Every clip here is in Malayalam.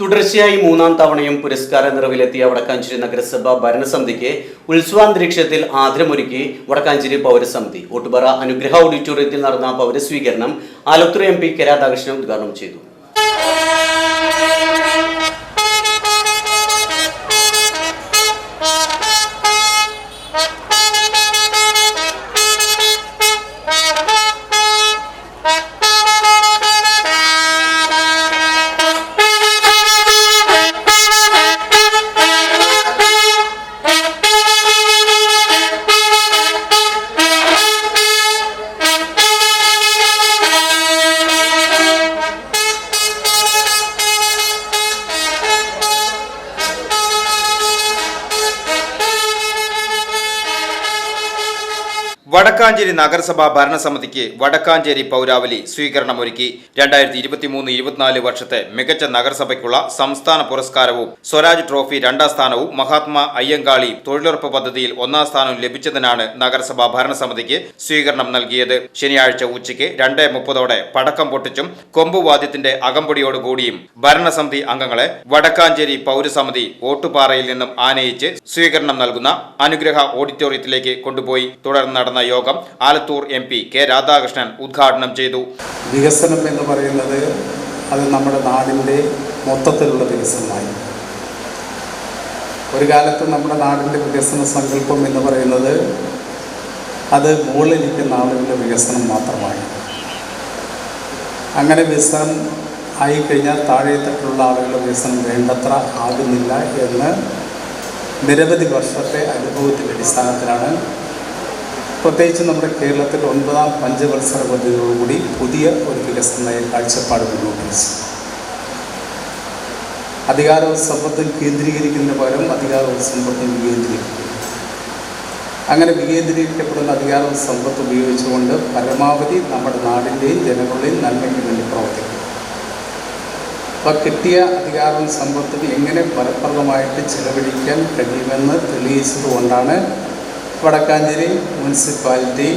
തുടർച്ചയായി മൂന്നാം തവണയും പുരസ്കാര നിറവിലെത്തിയ വടക്കാഞ്ചേരി നഗരസഭ ഭരണസമിതിക്ക് ഉത്സവാന്തരീക്ഷത്തിൽ ആദരമൊരുക്കി വടക്കാഞ്ചേരി പൗരസമിതി. ഒട്ടുപറ അനുഗ്രഹ ഓഡിറ്റോറിയത്തിൽ നടന്ന പൗരസ്വീകരണം Alathur M P K Radhakrishnan ഉദ്ഘാടനം ചെയ്തു. വടക്കാഞ്ചേരി നഗരസഭാ ഭരണസമിതിക്ക് വടക്കാഞ്ചേരി പൗരാവലി സ്വീകരണമൊരുക്കി. രണ്ടായിരത്തി ഇരുപത്തിമൂന്ന് ഇരുപത്തിനാല് വർഷത്തെ മികച്ച നഗരസഭയ്ക്കുള്ള സംസ്ഥാന പുരസ്കാരവും സ്വരാജ് ട്രോഫി രണ്ടാം സ്ഥാനവും മഹാത്മാ അയ്യങ്കാളി തൊഴിലുറപ്പ് പദ്ധതിയിൽ ഒന്നാം സ്ഥാനവും ലഭിച്ചതിനാണ് നഗരസഭാ ഭരണസമിതിക്ക് സ്വീകരണം നൽകിയത്. ശനിയാഴ്ച ഉച്ചയ്ക്ക് രണ്ടേ മുപ്പതോടെ പടക്കം പൊട്ടിച്ചും കൊമ്പുവാദ്യത്തിന്റെ അകമ്പടിയോടുകൂടിയും ഭരണസമിതി അംഗങ്ങളെ വടക്കാഞ്ചേരി പൗരസമിതി ഓട്ടുപാറയിൽ നിന്നും ആനയിച്ച് സ്വീകരണം നൽകുന്ന അനുഗ്രഹ ഓഡിറ്റോറിയത്തിലേക്ക് കൊണ്ടുപോയി. തുടർന്ന് നടന്ന യോഗം Alathur M P K Radhakrishnan ഉദ്ഘാടനം ചെയ്തു. വികസനം എന്ന് പറയുന്നത് അത് നമ്മുടെ നാടിന്റെ മൊത്തത്തിലുള്ള വികസനമായി. ഒരു കാലത്ത് നമ്മുടെ നാടിന്റെ വികസന സങ്കല്പം എന്ന് പറയുന്നത് അത് മുകളിലിരിക്കുന്ന ആളുകളുടെ വികസനം മാത്രമായി. അങ്ങനെ വികസനം ആയിക്കഴിഞ്ഞാൽ താഴെത്തട്ടുള്ള ആളുകളുടെ വികസനം വേണ്ടത്ര ആകുന്നില്ല എന്ന് നിരവധി വർഷത്തെ അനുഭവത്തിന്റെ അടിസ്ഥാനത്തിലാണ് പ്രത്യേകിച്ച് നമ്മുടെ കേരളത്തിൽ ഒൻപതാം പഞ്ചവത്സര പദ്ധതിയോടുകൂടി പുതിയ ഒരു വികസന കാഴ്ചപ്പാട് മുന്നോട്ട് വെച്ചു അധികാരവും സമ്പത്തും കേന്ദ്രീകരിക്കുന്ന പകരം അധികാരവും സമ്പത്തും വികേന്ദ്രീകരിക്കുന്നു. അങ്ങനെ വികേന്ദ്രീകരിക്കപ്പെടുന്ന അധികാരവും സമ്പത്ത് ഉപയോഗിച്ചുകൊണ്ട് പരമാവധി നമ്മുടെ നാടിന്റെയും ജനങ്ങളുടെയും നന്മയ്ക്ക് വേണ്ടി പ്രവർത്തിക്കും അപ്പോൾ കിട്ടിയ അധികാരവും സമ്പത്തും എങ്ങനെ ഫലപ്രദമായിട്ട് ചെലവഴിക്കാൻ കഴിയുമെന്ന് തെളിയിച്ചതുകൊണ്ടാണ് വടക്കാഞ്ചേരി മുനിസിപ്പാലിറ്റി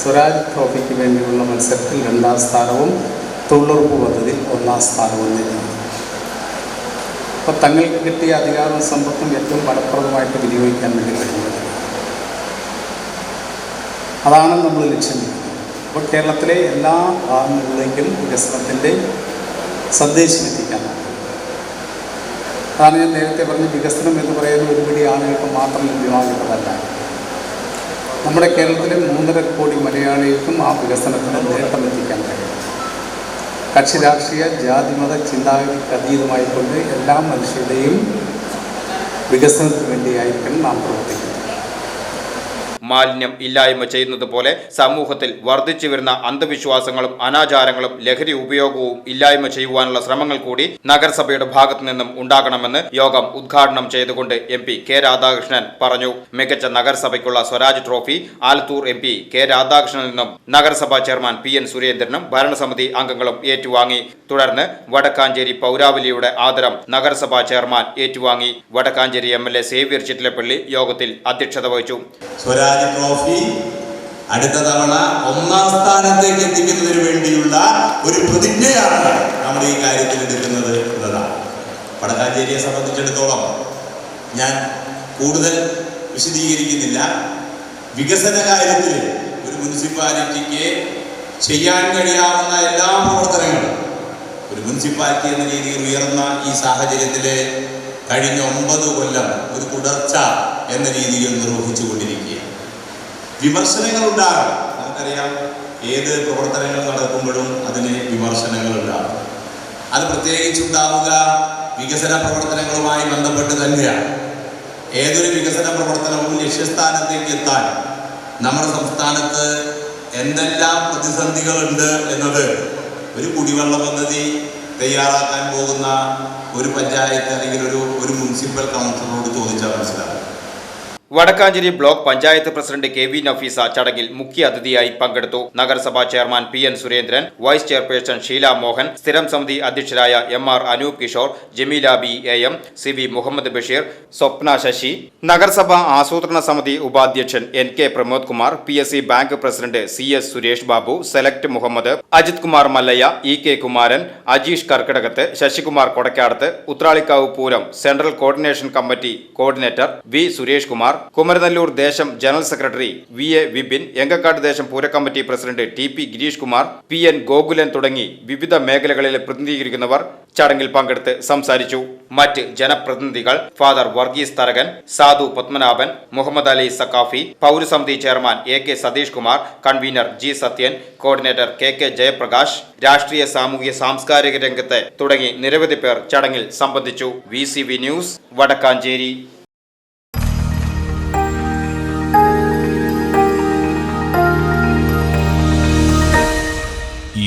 സ്വരാജ് ട്രോഫിക്ക് വേണ്ടിയുള്ള മത്സരത്തിൽ രണ്ടാം സ്ഥാനവും തൊഴിലുറപ്പ് പദ്ധതിയിൽ ഒന്നാം സ്ഥാനവും നേടി. അപ്പോൾ തങ്ങൾക്ക് കിട്ടിയ അധികാരവും സമ്പത്തും ഏറ്റവും ഫലപ്രദമായിട്ട് വിനിയോഗിക്കാൻ വേണ്ടി കഴിയുന്നത് അതാണ് നമ്മൾ ലക്ഷ്യം അപ്പോൾ കേരളത്തിലെ എല്ലാ ഭാഗങ്ങളിലേക്കും വികസനത്തിന്റെ സന്ദേശം എത്തിക്കാൻ. അതാണ് ഞാൻ നേരത്തെ പറഞ്ഞ വികസനം എന്ന് പറയുന്ന ഒരുപിടി ആളുകൾക്ക് മാത്രം ലഭ്യമാകുന്നതല്ല നമ്മുടെ കേരളത്തിലെ മൂന്നര കോടി മലയാളികൾക്കും ആ വികസനത്തിന് നേട്ടം എത്തിക്കാൻ കഴിയും. കക്ഷി രാഷ്ട്രീയ ജാതിമത ചിന്താഗതിക്ക് അതീതമായിക്കൊണ്ട് എല്ലാ മനുഷ്യരുടെയും വികസനത്തിന് വേണ്ടിയായിരിക്കണം നാം പ്രവർത്തിക്കുന്നത്. മാലിന്യം ഇല്ലായ്മ ചെയ്യുന്നത് പോലെ സമൂഹത്തിൽ വർദ്ധിച്ചു വരുന്ന അന്ധവിശ്വാസങ്ങളും അനാചാരങ്ങളും ലഹരി ഉപയോഗവും ഇല്ലായ്മ ചെയ്യുവാനുള്ള ശ്രമങ്ങൾ കൂടി നഗരസഭയുടെ ഭാഗത്തു നിന്നും ഉണ്ടാകണമെന്ന് യോഗം ഉദ്ഘാടനം ചെയ്തുകൊണ്ട് എം പി കെ രാധാകൃഷ്ണൻ പറഞ്ഞു. മികച്ച നഗരസഭയ്ക്കുള്ള Swaraj trophy Alathur M P K രാധാകൃഷ്ണനിൽ നിന്നും നഗരസഭാ ചെയർമാൻ പി എൻ സുരേന്ദ്രനും ഭരണസമിതി അംഗങ്ങളും ഏറ്റുവാങ്ങി. തുടർന്ന് വടക്കാഞ്ചേരി പൗരാവലിയുടെ ആദരം നഗരസഭാ ചെയർമാൻ ഏറ്റുവാങ്ങി. Wadakkanchery M L A Xavier Chittilappally യോഗത്തിൽ അധ്യക്ഷത വഹിച്ചു. സ്വരാജ് ട്രോഫി അടുത്ത തവണ ഒന്നാം സ്ഥാനത്തേക്ക് എത്തിക്കുന്നതിന് വേണ്ടിയുള്ള ഒരു പ്രതിജ്ഞയാണ് നമ്മൾ ഈ കാര്യത്തിൽ എടുക്കുന്നത് എന്നതാണ്. വടക്കാഞ്ചേരിയെ സംബന്ധിച്ചിടത്തോളം ഞാൻ കൂടുതൽ വിശദീകരിക്കുന്നില്ല. വികസന കാര്യത്തിൽ ഒരു മുനിസിപ്പാലിറ്റിക്ക് ചെയ്യാൻ കഴിയാവുന്ന എല്ലാ പ്രവർത്തനങ്ങളും ഒരു മുനിസിപ്പാലിറ്റി എന്ന രീതിയിൽ ഉയർന്ന ഈ സാഹചര്യത്തിൽ കഴിഞ്ഞ ഒമ്പത് കൊല്ലം ഒരു തുടർച്ച എന്ന രീതിയിൽ നിർവഹിച്ചു കൊണ്ടിരിക്കുകയാണ് വിമർശനങ്ങൾ ഉണ്ടാകും നമുക്കറിയാം ഏത് പ്രവർത്തനങ്ങൾ നടക്കുമ്പോഴും അതിന് വിമർശനങ്ങൾ ഉണ്ടാകും അത് പ്രത്യേകിച്ച് ഉണ്ടാവുക വികസന പ്രവർത്തനങ്ങളുമായി ബന്ധപ്പെട്ട് തന്നെയാണ്. ഏതൊരു വികസന പ്രവർത്തനവും ലക്ഷ്യസ്ഥാനത്തേക്ക് എത്താൻ നമ്മുടെ സംസ്ഥാനത്ത് എന്തെല്ലാം പ്രതിസന്ധികളുണ്ട് എന്നത് ഒരു കുടിവെള്ള പദ്ധതി തയ്യാറാക്കാൻ പോകുന്ന ഒരു പഞ്ചായത്ത് അല്ലെങ്കിൽ ഒരു ഒരു മുനിസിപ്പൽ കൗൺസിലറോട് ചോദിച്ചാൽ മനസ്സിലാവും. Wadakkanchery block panchayat president K V Nafeesa ചടങ്ങിൽ മുഖ്യ അതിഥിയായി പങ്കെടുത്തു. നഗരസഭാ chairman P N Surendran vice chairperson Sheela Mohan സ്ഥിരം സമിതി അധ്യക്ഷരായ M R Anoop Kishore Jameela B A M C V Muhammad Basheer Swapna Sasi. നഗരസഭാ ആസൂത്രണ സമിതി ഉപാധ്യക്ഷൻ N K Pramod Kumar P S C bank president C S Suresh Babu select Muhammad Ajith Kumar Mallayya E K Kumaran Ajeesh Karkidakath Sasikumar Kodakkadath Uthralikavu Pooram central coordination committee coordinator V Suresh Kumar Kumaranellur ദേശം general secretary V A Vipin Engakkad ദേശം പൂരക്കമ്മിറ്റി president T P Gireesh Kumar P N Gokulan തുടങ്ങി വിവിധ മേഖലകളിൽ പ്രതിനിധീകരിക്കുന്നവർ ചടങ്ങിൽ പങ്കെടുത്ത് സംസാരിച്ചു. മറ്റ് ജനപ്രതിനിധികൾ father Varghese Tharakan Sadhu Padmanabhan Muhammad Ali Saqafi പൗരസമിതി chairman A K Satheesh Kumar convener G Sathyan coordinator K K Jayaprakash രാഷ്ട്രീയ സാമൂഹ്യ സാംസ്കാരിക രംഗത്തെ തുടങ്ങി നിരവധി പേർ ചടങ്ങിൽ സംബന്ധിച്ചു. V news Wadakkanchery.